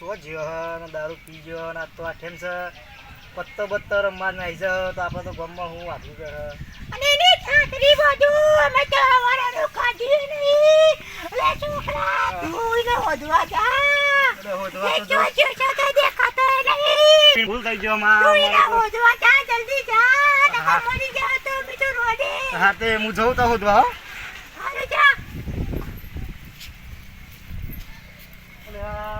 ચો જ્યો ને દારૂ પી ગયો ને આ તો આઠેમ છે. પત્તો બત્તો રમવા નાઈ જ તો આપણે તો ગમમાં હું વાપરી કર અને એની છાતરી બધું અમે તો હવારનું ખાધી નહીં. લે છોકરા તું એને હોદવા જા. જો. જો જો ભૂલ થઈ ગયો માં જા જલ્દી જા. મરી જા તો બીજું રોડે. હા તે હું જઉં તો હોદવા જા અરે નહીં ના જ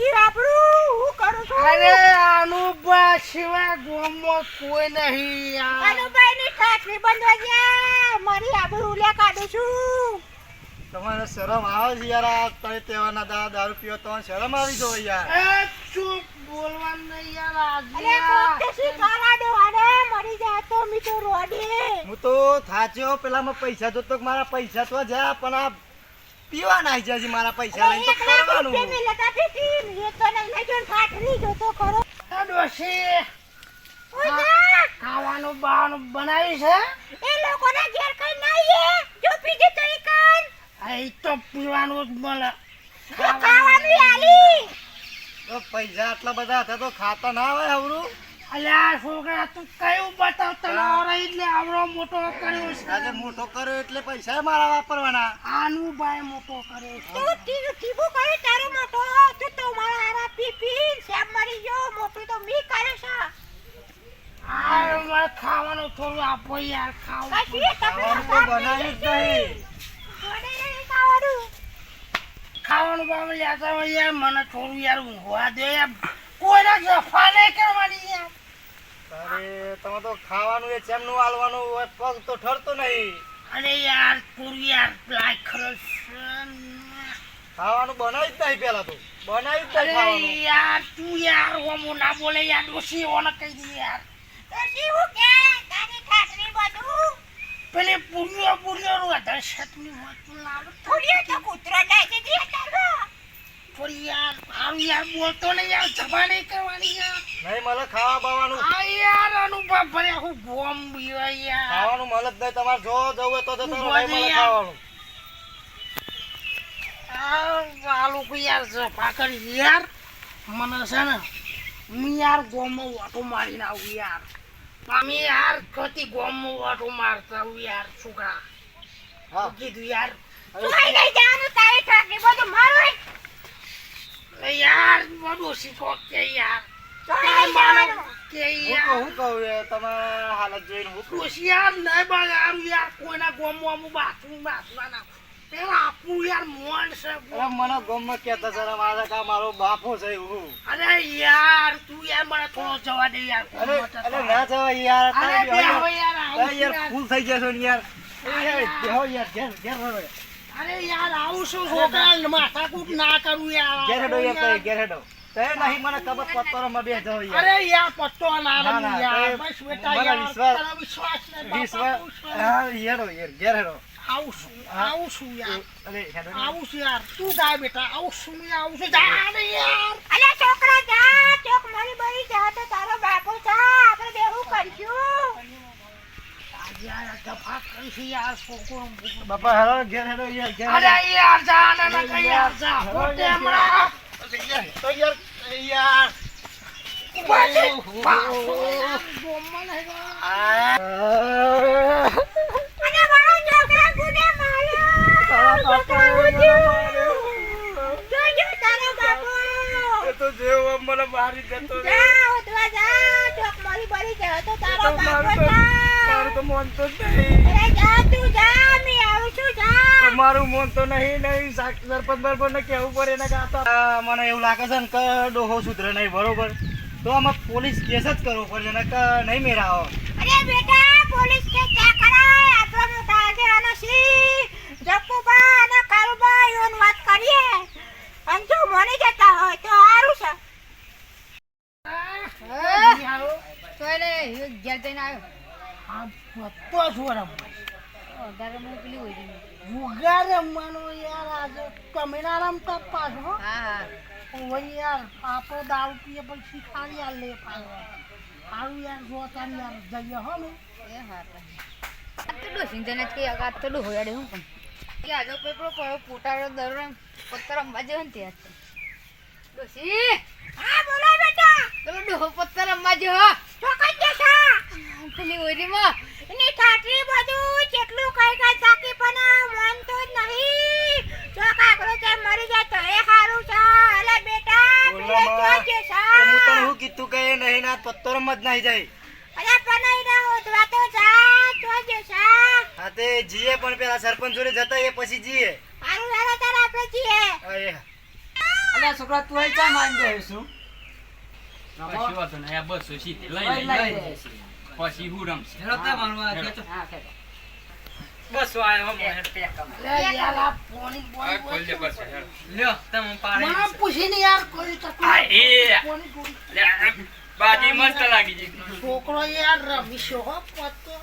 ગયું આપણું? હું કરું છું? અરે અનુભા બા સિવાય ગોમમાં કોઈ નહીં યાર. અનુભાઈ ની છાતરી બંધવા ગયા. મારી આબરૂ લે કાઢું છું. તમારે શરમ આવે છે યાર આ તળે તેવાના દા દારૂ પીવો તો શરમ આવી જો યાર. એ ચૂપ બોલવાનું નહીં યાર આજે અરે તે શી કાલા ડોહાને મરી જાય તો મીઠો રોડે. હું તો થાચ્યો પેલામાં પૈસા જોતો મારા પૈસા તો જા પણ આ પીવા નાઈ જાય મારા પૈસા લઈને તો કરવાનું એ તો નહીં લઈ જો છાતરી જોતો કરો એ ડોશી ખાવાનું બાવાનું બનાવી છે? એ લોકોના ઘેર કઈ નહીં જો પીજે તો ઈ કાન તો પીવાનું જ મળે. ખાવાનું આલી. તો પૈસા આટલા બધા હતા તો ખાતા ના હોય હવરું. અલ્યા છોકરા તું કયું બતાવ? તને આવડે એટલે આવડો મોટો કર્યો આજે મોટો કર્યો એટલે પૈસા મારા વાપરવાના. આનું ભાઈ મોટો કર્યો તું ટીનું ટીબું કરે તારો મોટો તું તો મારા હારા પી પી સેમ મરી ગયો મોટું તો મી કરે છે. આ મારે ખાવાનું થોડું આપો યાર ખાવું કશી? ખાવાનું. જ નહીં ખાવાનું. ખાવાનું બાબા યાર યાર મને થોડું યાર ઊંઘવા દે યાર. કોઈના જફા નહીં કરવાની યાર. અરે તમે તો ખાવાનું એ ચેમનું આલવાનું હોય પગ તો ઠરતો નહીં. અરે યાર પૂરી યાર લાઈક ખરસ. ખાવાનું બનાવી જ નહીં પેલા તો. બનાવી જ નહીં અરે યાર તું યાર ઓમો ના બોલે યાર ડોસી ઓને કહી દે યાર. કશી હું કે? તારી ઠાકરી બધું? પેલે પુરિયો પુરિયો નું હતા શતની વાતું લાવ ફૂલ્યો તો કૂતરો નાખી દે તારો. થોડી યાર હારું યાર બોલતો નહીં યાર જબા નહીં કરવાની યાર. નહીં મળે ખાવા બાવાનું. આ યાર અનુભવ ભરે હું બોમ બીવા યાર. ખાવાનું મળે જ નહીં તમારે જો જવું હોય તો જતો રહો, નહીં મળે ખાવાનું. આ આ લોકો યાર જફા યાર. મને છે ને હું યાર ગોમમાં વાટો મારીને આવું યાર. અમે યાર કતી ગોમમાં વાટો મારતા આવું યાર છોકરા. હા. કીધું યાર. નહીં તારી બધું મારું યાર બધું શીખો કે યાર. હું યાર કહું હું કહું એ તમારા હાલત જોઈને હું કહું ડોશી યાર નહીં યાર કોઈના ગોમમાં અમુક બાથરૂમ બાથવા નાખું પેલા આપું યાર મોણ છે અરે મને ગમમાં કહેતા સર મારા કા મારો બાપો છે એવું અરે યાર તું યાર મને થોડો જવા દે યાર અરે અરે ના યાર અરે બેહો. યાર અરે યાર. ફૂલ થઈ ગયા છો ને યાર અરે બેહો યાર ઘેર ઘેર હેડો અરે યાર આવું છું છોકરા માથાકૂટ ના કરું યાર ઘેર હેડો યાર યાર. ઘેર હેડો તે નહીં મને ખબર પત્તરોમાં બે જાવ યાર. અરે યાર પત્તો ના ના, યાર. બસ બેટા મને યાર વિશ્વાસ- વિશ્વાસ ને વિશ્વાસ. હા હેડો યાર ઘેર હેડો. આવું છું યાર? અરે હેડો ને. યાર? તું જા બેટા આવું છું મેં આવું છું જા ને યાર. અલ્યા છોકરા જા. ચોક મરી મરી જા તો તારો બાપુ છે. આપણે બેહું કરશું? યાર બાપા હેલો ઘેર હેલો યાર ઘેર અરે યાર જા ને ને યાર જા. તો તો જેવો મને મારી જતો. જા ઉતવા જા, ચોક મરી મરી જાય તો તારો બાપુ મારું તો- જા તો તમારું જ નહીં. અરે જા તું જા મેં આવું છું જા. મારું મન તો નહીં નહીં. સરપંચ બરપંચ ને કેવું પડે એને ગાતા. મને એવું લાગે છે ને કે ડોહો સુધરે નહીં બરોબર? તો આમાં પોલીસ કેસ જ કરવો પડશે ને કે નહીં મેળાવો અરે બેટા પોલીસ કે ક્યાં કરાય આપણો મોટા કે આના સી જપ્પુબા અને કારુબા ઈવન વાત કરીએ અને જો મની જતા હોય તો સારું છે તોય ને ઘેર જઈને આવ્યો આ હોય રહી. ભૂગા રમવાનો યાર આજે. તમે ના રમતા પાછો હા? હા ઓય યાર આપણો દારૂ પીએ પણ શીખાડી યાર લે પાછો સારું યાર જો તાર યાર જઈએ હો ને. એ હા તો તને જ કઈ અગાત તો હોયાડે હું પણ કે આજો પેપરો પડ્યો પોટારો દરો પત્તર અંબા જેવો ને ત્યાં તો ડોસી હા બોલો બેટા. પેલો ડોહો પત્તર અંબા જેવો ચોકન જશા. પેલી ઓરીમાં ઠાઠરી બધું કેટલું કઈ કઈ થાકી પણ મન તો જ નહીં. જો કાકરો છે મરી જાય તો એ સારું છે. અલે બેટા એ હું તને હું કીધું કે એ નહીં ના પત્તર મત નહીં જાય? અરે પણ ના હોતવા તો જા તો જે સા હા તે જીએ પણ પેલા સરપંચ જોડે જતા એ પછી જીએ. સારું વેલા તાર આપણે જીએ. અરે છોકરા તું અહીં ચા માંડી દે છું કશું વાંધો નહીં. આ બસો સીધી લઈ લઈ. પછી હું રમશે. હેલો તે મારવા આ હા, ખેંચો. બસો આવ્યો મને પેક લે યાર પોણી બોય ખોલ દે બસો હેલો. તમે પાડી મને પૂછીને યાર કોઈ આ એ. લે, બાજી મસ્ત લાગી છે. છોકરો યાર રમીશો હો પત્તો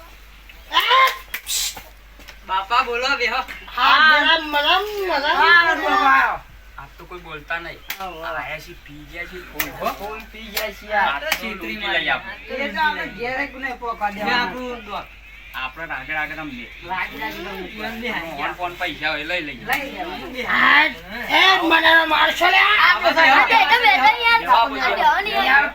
બાપા બોલો બેહો. હા મરમ મરમ આ તો કોઈ બોલતા નહીં આયા છે પી ગયા છે ફોન પી ગયા છે આ તો લૂંટી લઈ આપો. એ તો આપણે ઘેરે ગુને પોકા દે આપણું. આપણે રાગડ આગળ બી હારી ફોન ફોન પૈસા હોય લઈ લઈ. એ મને મારશો લે આ બેટા યાર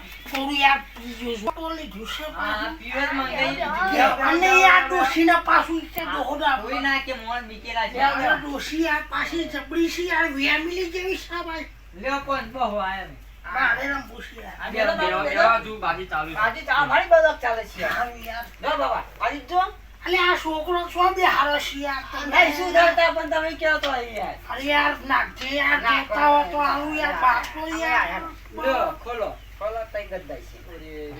આ પાછું. દોહડા ના કે મોણ બીકેલા છે. જબડી વેમિલી જેવી ભાઈ. લ્યો કોણ બહુ આયા બારે બાજી ચાલુ મારી ચાલે છે. યાર. બાબા જો અલે છોકરો છો બે હારો છે યાર. નહીં સુધરતા પણ તમે કહો તો યાર. અરે યાર નાખજે યાર હો તો આવું યાર બાપો યાર. ખોલો. ખોલો તઈ ગદ્દાઈ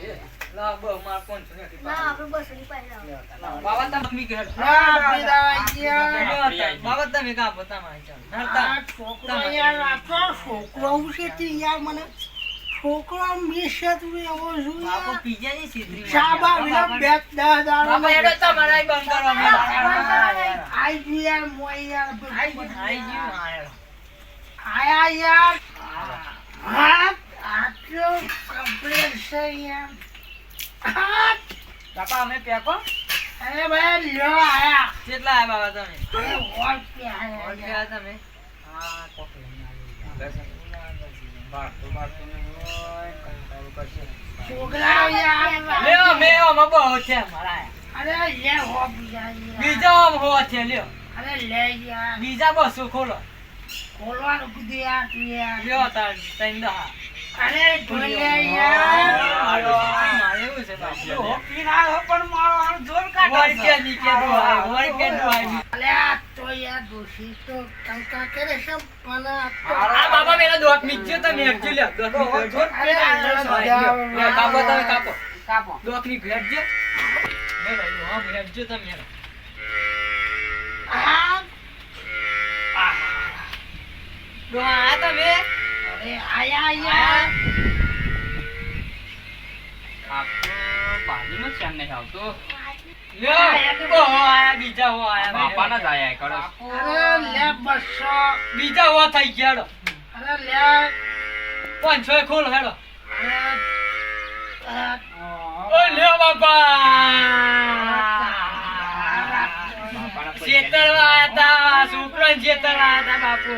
છે. લા બહુ માર કોણ છે ના આપણે બસની પાસે આવો. બાબા મમ્મી કહે હા પેલા યાર લ્યો તા, બાબા તમે કાં માં ચાલ નડતા. આ છોકરો યાર આ છોકરો છે તે યાર મને છોકરો મિશે તું એવો છું બાપુ યારની સીધરી શાબા છે. બે દસ દાડા બાપા હેડો તમારા બંધ કરો અમે આઈ ગયું યાર મોય યાર આઈ ગયું આઈ ગયું હા હેડો. આયા યાર. હા આટલો કમ્પ્લેટ છે યાર હા અમે પેકો અરે ભાઈ લ્યો આયા કેટલા આયા બાબા તમે અરે વોટ આયા ઓળખે યાર. આ તમે હા કોક લઈને આવી બારતો બારતો નહીં હોય, કંટાળો કરશે. છોકરા યાર લ્યો મે ઓમાં છે મારા અરે લે હો બીજા. હો છે લ્યો અરે લે યાર બીજા બસો ખોલો ખોલવાનું કીધું યાર તું યાર લ્યો તાર તૈન દહા અરે જોઈ યાર. મારે એવું છે બાપુ વળી કે ની કે દુહાય, વળી કે દુહાય. અરે આ તો યાર દોષી તો ટંકા કરે છે પણ આ બાબા મેરા દોત નીચે તમે એકજો દોતની ઘેરજો. અરે આ બધા લ્યો, કાપો તમે કાપો. કાપો. દોતની ઘેરજો લે ભાઈ હા ઘેરજો તમે આ દોહા આ તમે અરે આયા નહીં આવતો. બીજા હો આયા બાપાના જ આયા કરો અરે લે બસો. બીજા હો થઈ ગયા હેડો. અરે લે. પાંચસો એ ખોલ હેડો. અરે ઓ બાપા. બાપાના પૈસા શેતળવા આયા તા છોકરો શેતળવા આયા તા બાપુ.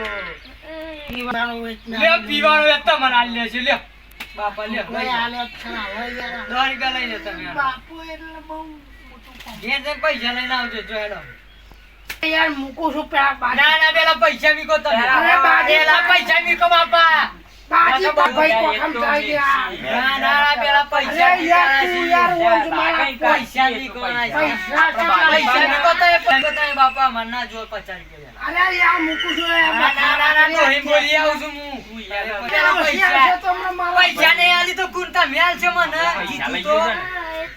પીવાનું લ્યો પીવાનું એ આલી લેશે લ્યો. બાપા લે કોઈ આલે છે ના હોય યાર. રૂપિયા લઈ લો તમે. બાપુ એટલે બહુ મોટું કામ. પૈસા લઈને આવજો જો હેડો. યાર મૂકું છું પેલા ના ના પેલા પૈસા મીકો તમે. પૈસા મીકો બાપા. ના, ના, ભાઈ તો જાય છે. યાર ના ના પેલા પૈસા અરે યાર, તું યાર ઓંજ મારા પૈસા પૈસા છે પૈસા મીકો તો એ પૈસા બાપા મને ના જો પચાસ રૂપિયા અરે યાર મૂકું છું. ના ના ના ના ડોહી બોલી આવું છું હું. પેલા પેલા પૈસા તો પૈસા નહીં આલી તો કુંતા મેલ છે મને? પૈસા કીધું તો ગયો ને.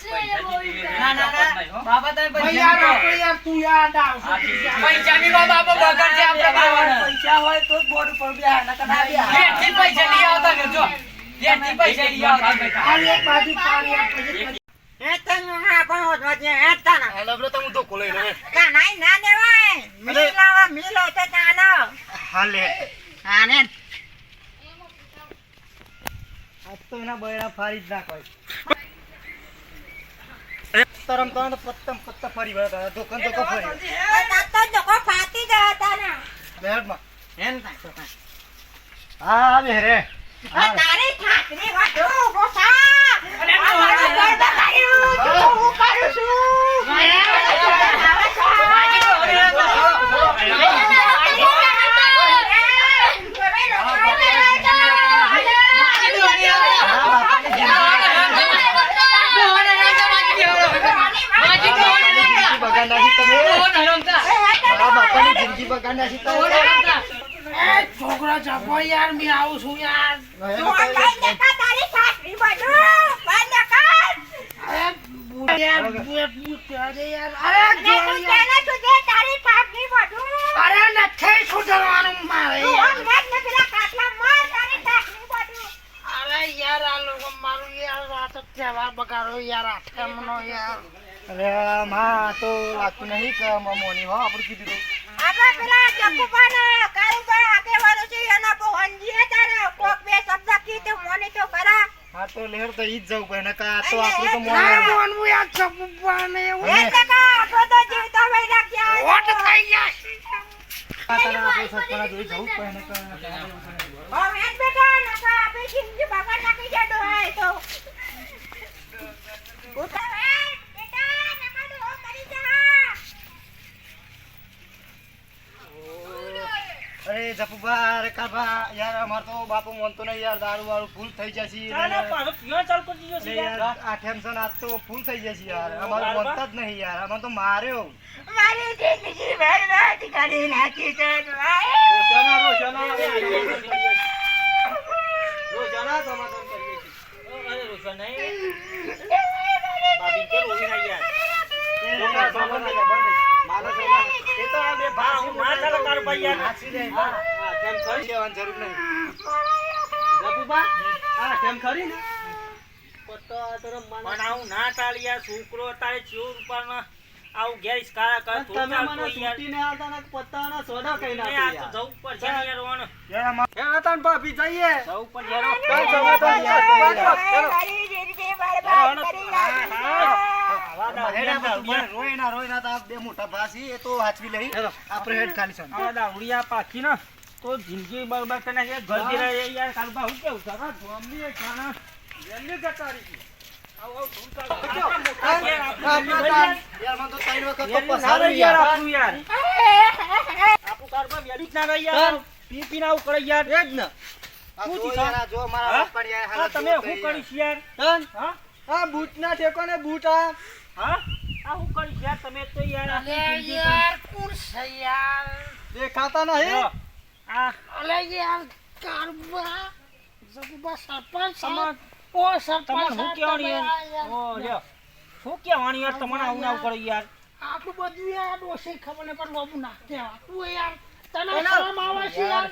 પૈસા ના ના ના. બાબા તમે પૈસા તું યાદ આવશે. પૈસાની વાત આપો બગર છે આપણે પૈસા હોય તો બોર્ડ ઉપર બેહા, ના બેહા. લેટથી પૈસા લઈ આવતા કે જો લેટથી પૈસા લઈ આવતા બેટા. એક બાજુ પાડી આપ પછી એ તો હા પણ હોત એ તાના તો હું ધોકો લઈ લઉં. ના દેવાય. મિલાવા મિલો તો તાનો હા લે આજ તો એના બૈરા ફાડી જ નાખવાય. રમતા રમતા તો પત્તમ પત્તા ફરી વળતા ફરી. એ તો ફાટી તો હા આવે રે. તારી ઠાકરી વાટો ગોસા આ મારો તું હું કરું છું છોકરા જપો યાર મેં આવું છું યાર અરે બુટ યાર બુટ બુટ અરે યાર અરે જો યાર અરે નથી સુધરવાનું મારે. અરે યાર આ લોકો મારું યાર આ તો તહેવાર બગાડો યાર આઠમનો યાર. અરે માં તો લાગતું નહીં કે મોની હો આપણું કીધું તો. હા તો લેર તો ઈ જ જવું પડે નકર આ તો આપણું તો મોન ના આવે. મોનવું યાર ચપ્પાને એવું. અને વોટ થઈ જાય આ આપણે સરપંચ જોઈ જવું પડે નકર અરે જપુભા અરે કાભા યાર અમાર તો બાપુ મનતો નહીં યાર દારૂ વાળું ફૂલ થઈ જશે યાર આ ટેન્શન આજ તો ફૂલ થઈ જશે યાર અમારું મનતા જ નહીં યાર અમાર તો માર્યો મારી જિંદગી બરબાદ કરી નાખી છે ભાઈ. એ તો આ બે ભાસી ભાસી દે. કેમ ખરી? કહેવાની જરૂર નહીં છોકરો તારે આવું કર પત્તાના હોય કઈ નહીં, આ તો જવું પડશે ને યાર ઓણ. યાર અમાર જવું પડશે યાર. મારી જિંદગી બરબાદ કરી નાખી છે. હેડ આપણે તું રોય ના રોય ના તો આ બે મોટા ભાસી એ તો હાચવી લઈ. આપણે હેડ ખાલી son. આ દાવડિયા પાકી ને તો જિંદગી બરબાદ કરી નાખે ઘર બી રહે યાર કાલબા હું કેવું સગા ગોમની ખાના. જલ્દી જતા રહી આવ આવ આપણું બી યાર. મને તો ત્રણ વખત તો ના પસારું યાર. આપણું યાર. આપણું કારબા વેલી જ ના રહી યાર. પી પી ના આવું કરે યાર. એ જ ને તમે શું કરીશ યાર? હા? આ બૂટના ઠેકોને બૂટ આ. હા? આ શું કરીશ યાર તમે તો યાર યાર કોણ છે યાર? દેખાતા જો, આ અલે યાર કારબા જબુબા સરપંચ તમાર ઓ સરપંચ યાર? ઓ લ્યો. શું કહેવાનું યાર? તમને આવું આવું કરે યાર. આટલું બધું યાર ડોસે ખબર ને પણ લોબુ ના કહેવા તું યાર તને શરમ આવે છે યાર?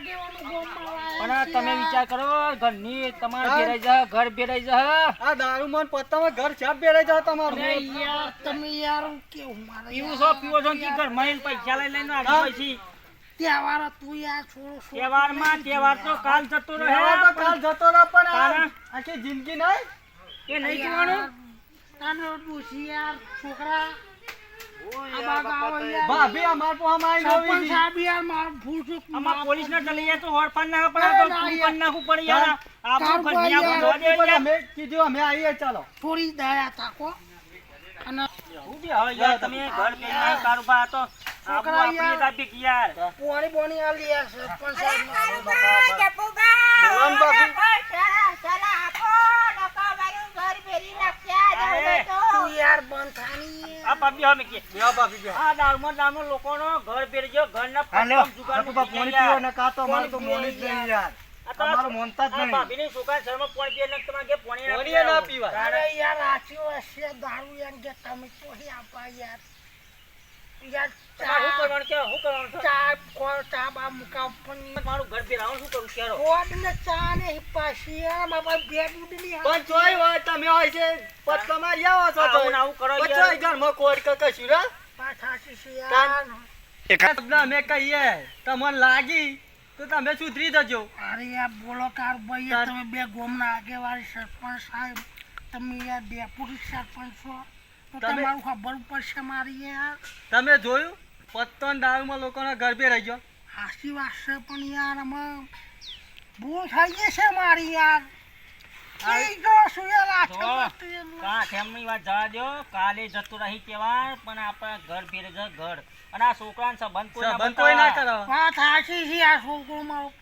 પણ તમે વિચાર કરો ઘરની તમારે બેરાઈ જા ઘર બેરાઈ જા આ દારૂમાં ને પત્તામાં ઘર ચાપ ભેરાઈ જાય તમારું? યાર તમે યાર કેવું મારે પીવું છો પીવો છો કે ઘરમાં પૈસા લઈ લઈને હોય છે તહેવાર તું યાર છોડો તહેવારમાં તહેવાર તો કાલ જતો રહે તો કાલ જતો રહે પણ આ આખી જિંદગી નહીં? એ નહીં જોવાનું? તાનો ડોસી યાર છોકરા. આવો ભાભી અમાર પો આમ નવી સાહેબ યાર માર ચૂક આમાં પોલીસ ને ચલી જાય તો હોડફાડ ના પડે તો ના, કુંપણ નાખવું પડે યાર. આપણું ન્યા યાર. દે યાર. અમે કીધું અમે આવીએ ચાલો. થોડી દયા તાકો અને હું બી હવે યાર તમે ઘર બેન કારોબાર તો આપો આપણી યાર. યાર. પોણી બોણી આલી યાર સરપંચ સાહેબ. બાપા ને બાપુ. કોઈ સલાહ- સલાહ આપો, નકર મારું ઘર બેરી નાખ્યા, જવું હોય તો. તું યાર બંધ થાની આ પાપી કે બેહો ભાભી બેહો આ દાળમાં દાળમાં લોકોનો ઘર ગયો ઘરના પત્તા જુગાર મૂકી પાણી પીવો ને કાં તો અમારે તો મોની જ નહીં યાર? આ તો આ અમારું મોનતા જ નહીં. ભાભીની છોકરા શરમાં પોણી પીએ ને તમારે ઘેર પોણી ના પોણીએ ના પીવડાવો. અરે યાર સાચી હશે દારૂ એમ કે તમે કોઈ આપા યાર. યાર તમારે કરવાનું કે શું કરવાનું ચા કો- ચા બા મુકા મારું ઘર ભેરાવાનું શું કરું? ક્યારો કોડ ને ચા ને પાછી યાર મારા બેડ ઉડની પણ ચોય હોય તમે હોય છે આવો આવું ને આવું કરો યાર. ચોય ઘરમાં કોડ કે કશું રે? પાછાથી છે તાન. યાર શબ્દ અમે કહીએ તમને લાગી તો તમે સુધરી જજો. અરે યાર બોલો કાર ભાઈ તમે બે ગોમના આગેવાળી સરપંચ સાહેબ તમે યાર ડેપ્યુટી સરપંચ છો. તો તમે- તમારું ખબર પડશે મારી યાર. તમે જોયું? પત્તો ને દારૂમાં લોકોના ગરબે રહી ગયો હાસી વાત છે પણ યાર આમાં ભૂલ થઈ ગઈ છે મારી યાર કઈ જો શું યાર આછો જો. વસ્તુ એનું. કા ઠેમની વાત જવા દ્યો કાલે જતું રહી કેવા પણ આપણા ઘર ભેરે છે ઘર અને આ છોકરાને સંબંધ કોઈ ના કોઈ ના કરો વાત હાચી છે આ છોકરો મારો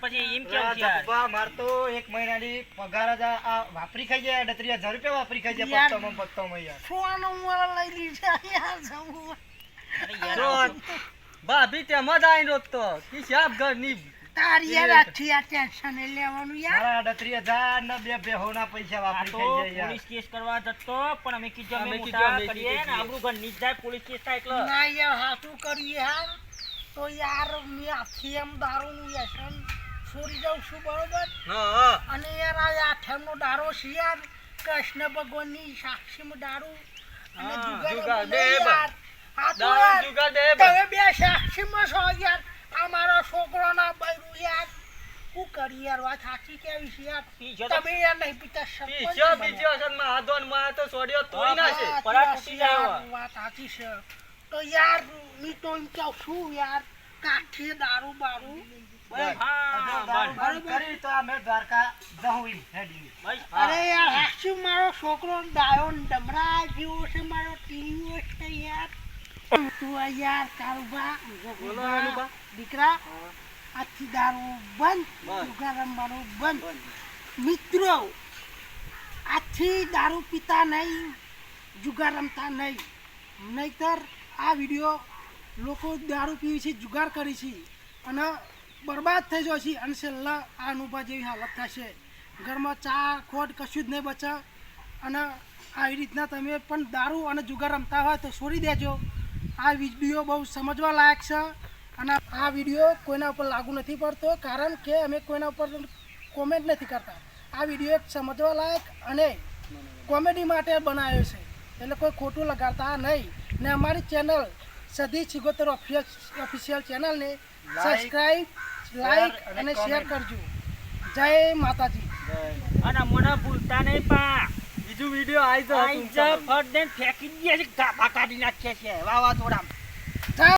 પછી એમ કેવું છે યાર? માર તો એક મહિનાની પગાર જ આ વાપરી ખાઈ જાય અડત્રીસ હજાર રૂપિયા વાપરી ખાઈ જાય યાર. પત્તોમાં પત્તોમાં યાર સોનું મારા લઈ લીધા યાર જવું અરે યાર, જો, ભાભી કે તારી યાર આથી આ ટેન્શન લેવાનું યાર. મારા અડત્રીસ હજાર ને બે બેહોના પૈસા વાપરી તો જાય પોલીસ કેસ કરવા જતો પણ અમે કીધું અમે અમે મોટા કરીએ ને આપણું ઘર નીચ જાય પોલીસ કેસ થાય એટલે. ના યાર હાથું કર્યું યાર તો યાર મેં આથી એમ દારૂનું વ્યસન છોડી જાઉં છું બરોબર? હા. અને યાર આ આઠમનો દારો છે યાર. કૃષ્ણ ભગવાનની સાક્ષીમાં દારૂ. અને જુગાર યાર. દારૂ બ- તમે બે સાક્ષીમાં છો યાર. આ મારા છોકરાના બૈરું યાર. શું કરી યાર? વાત સાચી કેવી છે યાર? તમે યાર નહીં પીતા સરપંચ બીજો. બીજો અસલમાં હાથોનમાં તો સોડિયો તોડી નાખે હા, પરાગ સાચી જાય વાત સાચી છે. તો યાર મી તો એમ કહું છું યાર કાઠી દારૂ બારૂ. હા દારૂ બસ. બંધ કરી તો અમે દ્વારકા જવું એમ હેડી બસ. અરે યાર હાચું મારો છોકરો ડાયો ને ડમરા જેવો છે મારો ટીવીઓ છે યાર. તું યાર કારુબા બોલો દીકરા આજથી દારૂ બંધ બંધ. જુગાર રમવાનું બંધ. મિત્રો આજથી દારૂ પીતા નહીં જુગાર રમતા નહીં. નહીતર આ વીડિયો લોકો દારૂ પીવી છે જુગાર કરી છે અને બરબાદ થઈ જાય છે અને છેલ્લા આ અનુભવ જેવી હાલત થશે. ઘરમાં ચા ખોટ કશું જ નહીં બચે અને આવી રીતના તમે પણ દારૂ અને જુગાર રમતા હોય તો છોડી દેજો. આ વીડિયો બહુ સમજવા લાયક છે અને આ વીડિયો કોઈના ઉપર લાગુ નથી પડતો કારણ કે અમે કોઈના ઉપર કોમેન્ટ નથી કરતા. આ વીડિયો એક સમજવા લાયક અને કોમેડી માટે બનાવ્યો છે. એટલે કોઈ ખોટું લગાડતા નહીં. ને અમારી ચેનલ સધી સિગોતર ઓફિશિયલ ચેનલને સબસ્ક્રાઈબ લાઈક અને અને શેર કરજો. જય માતાજી. અને મને ભૂલતા નહીં પા. બીજું વીડિયો આવી આઈ જ ફટ દઈને ફેંકી દે છે ગાભા કાઢી નાખ્યા છે. વાવાઝોડામાં.